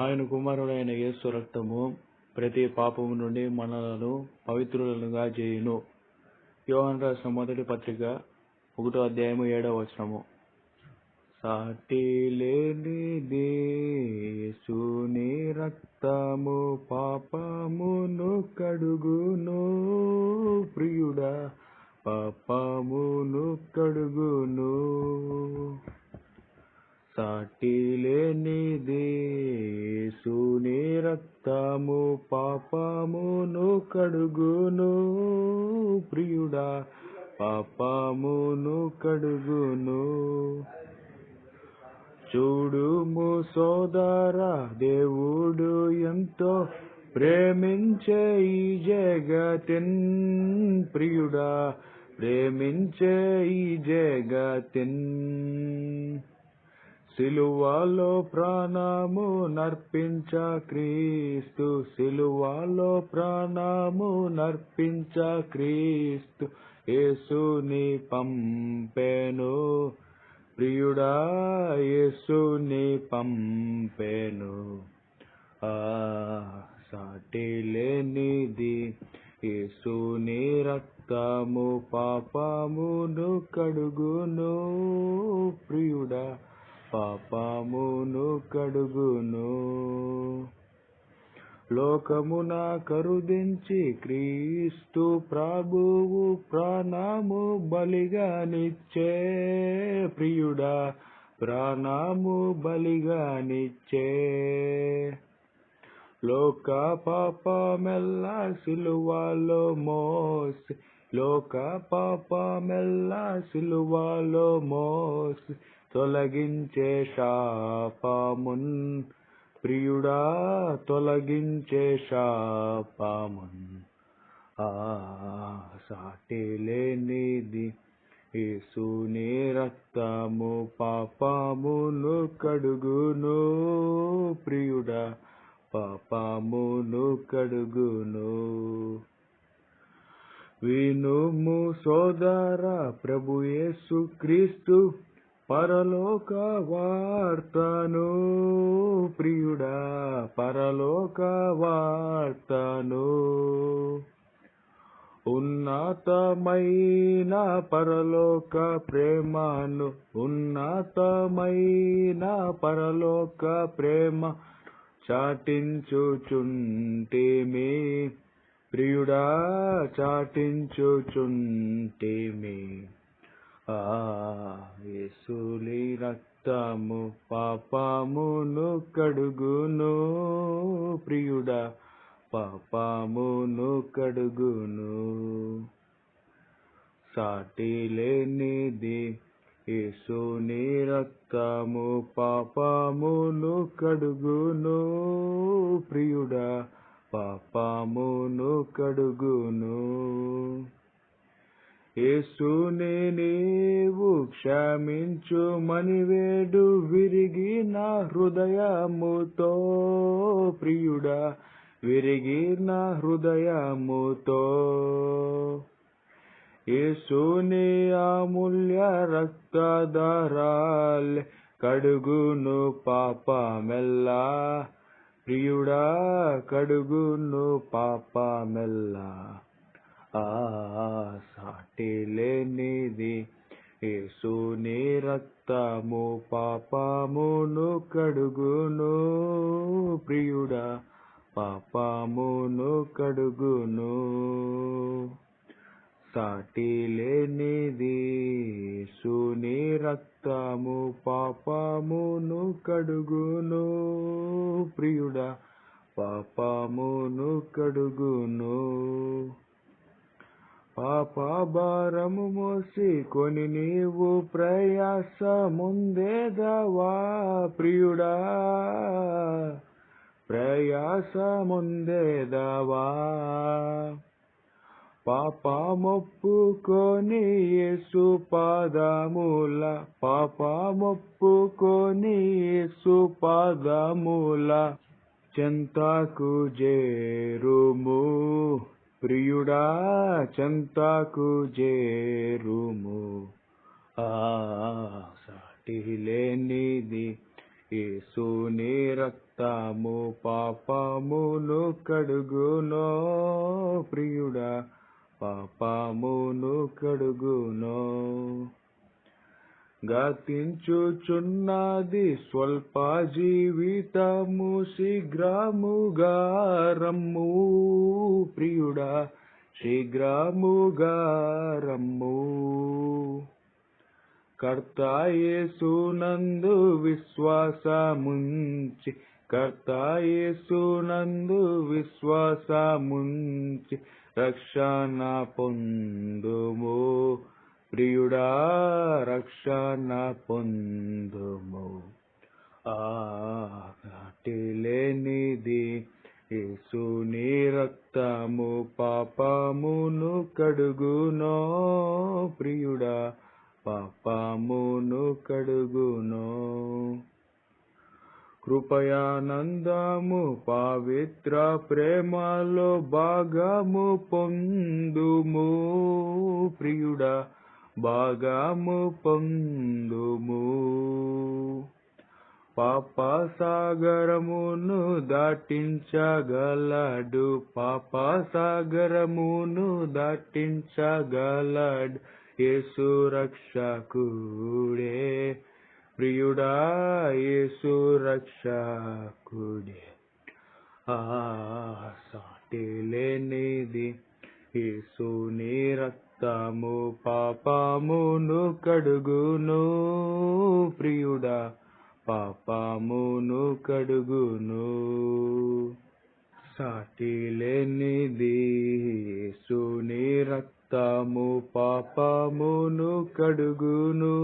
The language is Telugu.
ఆయన కుమారుడైన యేసు రక్తము ప్రతి పాపము నుండి మనలను పవిత్రులుగా చేయును. యోహన్ రాసిన మొదటి పత్రిక ఒకటో అధ్యాయము ఏడవ వచనము. సాటి లేనిది యేసుని రక్తము పాపమును కడుగును ప్రియుడా పాపమును కడుగును. సాటి పాపమును కడుగును ప్రియుడా పాపమును కడుగును చూడుము సోదరా దేవుడు ఎంతో ప్రేమించే ఈ జగతిన్ ప్రియుడా ప్రేమించే ఈ జగతిన్. సిలువాలో ప్రాణము నర్పించ క్రీస్తు. సిలువాలో ప్రాణము నర్పించ క్రీస్తు. యేసుని పంపెను. ప్రియుడా యేసుని పంపెను. ఆ సాటి లేనిది యేసుని రక్త లోకమున కరుదించి క్రీస్తు ప్రభువు ప్రాణము బలిగానిచ్చే ప్రియుడా ప్రాణము బలిగానిచ్చే. లోక పాపమెల్లా సిలువాలో మోసి లోక పాపమెల్లా సిలువాలో మోసి తొలగించే శాపమున్ ప్రియుడా తొలగించే శాపమున్. ఆ సాటి లేనిది యేసుని రక్తము పాపమును కడుగును ప్రియుడా పాపమును కడుగును. వినుము సోదర ప్రభు యేసు క్రీస్తు పరలోక వార్తను ప్రియుడా పరలోక వార్తను ఉన్నతమైన పరలోక ప్రేమను ఉన్నతమైన పరలోక ప్రేమ చాటించుచుంటిమి. ప్రియుడా చాటించుచుంటిమి. యేసులి రక్తము పాపమును కడుగును ప్రియుడా పాపమును కడుగును. సాటి లేనిది యేసుని రక్తము పాపమును కడుగును ప్రియుడా పాపమును కడుగును. యేసుని నీవు క్షమించు మనివేడు విరిగి నా హృదయముతో ప్రియుడా విరిగి నా హృదయముతో. యేసుని అమూల్య రక్తధరాల్ కడుగును పాపమెల్లా ప్రియుడా కడుగును పాపమెల్లా. సాటి లేనిది యేసుని రక్తము పాపమును కడుగును. ప్రియుడా పాపమును కడుగును. సాటి లేనిది సుని రక్తము పాపమును కడుగును. ప్రియుడా పాపమును కడుగును. పాప భారము మోసి కొని నీవు ప్రయాస ముందేదవా ప్రియుడా? ప్రయాస ముందేదవా పాప మొప్పుకొని యేసు పాదముల పాప మొప్పుకొని యేసు పాదముల చెంతకు జేరుము ప్రియుడా చెంతకు జేరుము ఆ సాటి లేనిది యేసుని రక్తము పాపమును కడుగునో ప్రియుడా పాపమును కడుగునో. గతించుచున్నది స్వల్ప జీవితము శీఘ్రముగా రమ్ము. ప్రియుడా శీఘ్రముగా రమ్ము. కర్తాయేసునందు విశ్వాసముంచి కర్తాయేసునందు విశ్వాసముంచి రక్షణ పొందుము. ప్రియుడా రక్షణ పొందుము. ఆటిలేనిది యేసుని రక్తము పాపమును కడుగునో ప్రియుడా పాపమును కడుగునో. కృపయానందము పవిత్ర ప్రేమలో భాగము పొందుము. ప్రియుడా భాగము పొందుము పాప సాగరమును దాటించగలడు. పాప సాగరమును దాటించగలడు. యేసు రక్షకుడే. ప్రియుడా యేసు రక్షకుడే. ఆ సాటి లేనిది యేసు నీ రక్తము పాపమును కడుగును. ప్రియుడా పాపమును కడుగును. సాటి లేనిది యేసు నీ రక్తము పాపమును కడుగును.